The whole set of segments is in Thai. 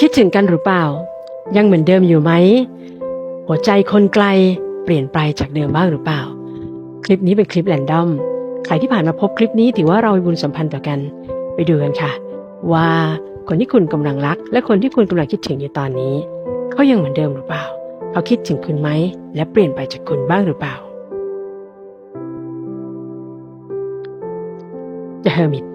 คิดถึงกันหรือเปล่า ยังเหมือนเดิมอยู่ไหม หัวใจคนไกลเปลี่ยนไปจากเดิมบ้างหรือเปล่า คลิปนี้เป็นคลิปแรนดอม ใครที่ผ่านมาพบคลิปนี้ถือว่าเรามีบุญสัมพันธ์ต่อกัน ไปดูกันค่ะ ว่าคนที่คุณกำลังรัก และคนที่คุณกำลังคิดถึงอยู่ตอนนี้เขายังเหมือนเดิมหรือเปล่าเขาคิดถึงคุณไหมและเปลี่ยนไปจากคุณบ้างหรือเปล่า The Hermit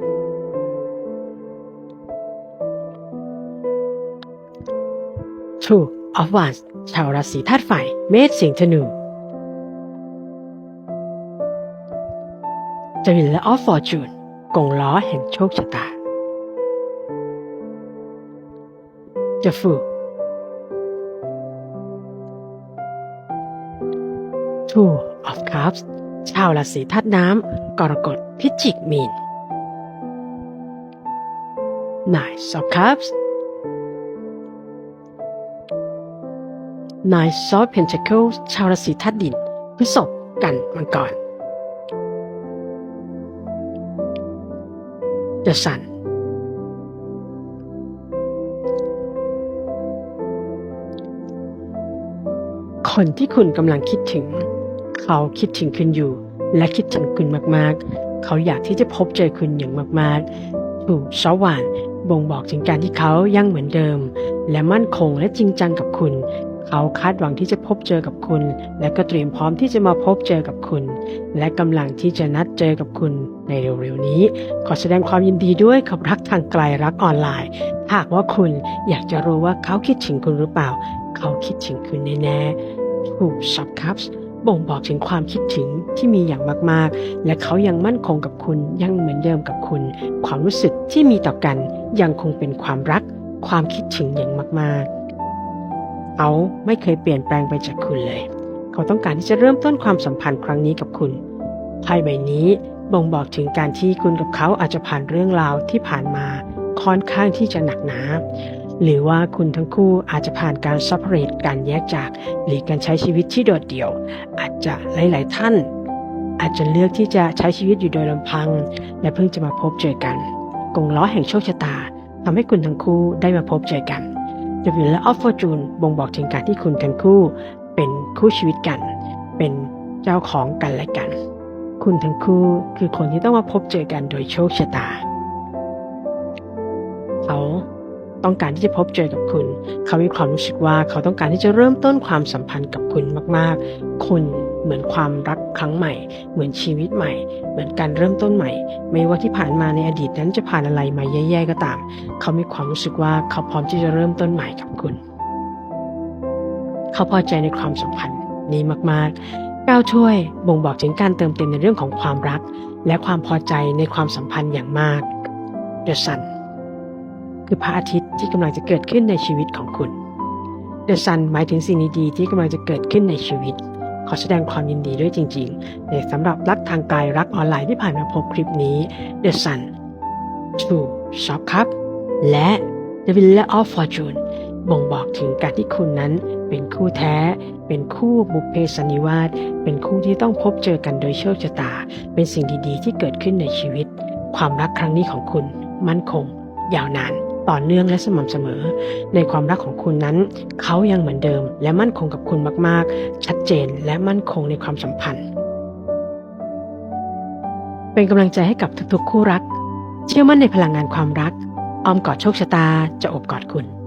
Two of Wands ชาวราศีธาตุไฟเมษสิงห์ธนู The Wheel of Fortune กงล้อแห่งโชคชะตา The Fool Two of Cups ชาวราศีธาตุน้ำกรกฎพิจิกมีน Nine of Cups Nine of Pentacles ชาวราศีธาตุดินพฤษภกันมังกร The Sun คนที่คุณกำลังคิดถึง เขาคิดถึงคุณอยู่ และคิดถึงคุณมากๆ เขาอยากที่จะพบเจอคุณอย่างมากๆถูกสว่านบ่งบอกถึงการที่เขายังเหมือนเดิม และมั่นคงและจริงจังกับคุณ เขาคาดหวังที่จะพบเจอกับคุณ และก็เตรียมพร้อมที่จะมาพบเจอกับคุณ และกำลังที่จะนัดเจอกับคุณในเร็วๆนี้ ขอแสดงความยินดีด้วยกับรักทางไกลรักออนไลน์ หากว่าคุณอยากจะรู้ว่าเขาคิดถึงคุณหรือเปล่า เขาคิดถึงคุณแน่ๆถูกซับคัพบ่งบอกถึงความคิดถึงที่มีอย่างมากๆ และเขายังมั่นคงกับคุณยังเหมือนเดิมกับคุณ ความรู้สึกที่มีต่อกันยังคงเป็นความรัก ความคิดถึงอย่างมากๆ เขาไม่เคยเปลี่ยนแปลงไปจากคุณเลย เขาต้องการที่จะเริ่มต้นความสัมพันธ์ครั้งนี้กับคุณไพ่ใบนี้บ่งบอกถึงการที่คุณกับเขาอาจจะผ่านเรื่องราวที่ผ่านมาค่อนข้างที่จะหนักหนาหรือว่าคุณทั้งคู่อาจจะผ่านการซัพเปอร์การแยกจาก หรือการใช้ชีวิตที่โดดเดี่ยว อาจจะหลาย ๆ ท่าน อาจจะเลือกที่จะใช้ชีวิตอยู่โดยลำพัง และเพิ่งจะมาพบเจอกัน กงล้อแห่งโชคชะตาทำให้คุณทั้งคู่ได้มาพบเจอกัน The Wheel of Fortune บ่งบอกถึงการที่คุณทั้งคู่เป็นคู่ชีวิตกัน เป็นเจ้าของกันและกัน คุณทั้งคู่คือคนที่ต้องมาพบเจอกันโดยโชคชะตา เขาต้องการที่จะพบเจอกับคุณ เขามีความรู้สึกว่าเขาต้องการที่จะเริ่มต้นความสัมพันธ์กับคุณมาก ๆ คุณ เหมือนความรักครั้งใหม่ เหมือนชีวิตใหม่ เหมือนการเริ่มต้นใหม่ ไม่ว่าที่ผ่านมาในอดีตนั้นจะผ่านอะไรมาแย่ๆก็ตาม เขามีความรู้สึกว่าเขาพร้อมที่จะเริ่มต้นใหม่กับคุณ เขาพอใจในความสัมพันธ์นี้มากๆก้าวช่วยบ่งบอกถึงการเติมเต็มในเรื่องของความรัก และความพอใจในความสัมพันธ์อย่างมาก The Sun คือพระอาทิตย์ที่กำลังจะเกิดขึ้นในชีวิตของคุณ The Sun หมายถึงสิ่งดีๆที่กำลังจะเกิดขึ้นในชีวิต ขอแสดงความยินดีด้วยจริงๆในสำหรับรักทางกายรักออนไลน์ที่ผ่านมาพบคลิปนี้ The Sun Two Shop Cup และ The Villa of Fortune บ่งบอกถึงการที่คุณนั้นเป็นคู่แท้ เป็นคู่บุพเพสันนิวาสเป็นคู่ที่ต้องพบเจอกันโดยโชคชะตา เป็นสิ่งดีๆ ที่เกิดขึ้นในชีวิต ความรักครั้งนี้ของคุณ มั่นคง ยาวนาน ต่อเนื่องและสม่ำเสมอ ในความรักของคุณนั้น เขายังเหมือนเดิม และมั่นคงกับคุณมาก ๆ ชัดเจนและมั่นคงในความสัมพันธ์ เป็นกำลังใจให้กับทุกๆ คู่รัก เชื่อมั่นในพลังงานความรัก ออมกอดโชคชะตาจะอบกอดคุณ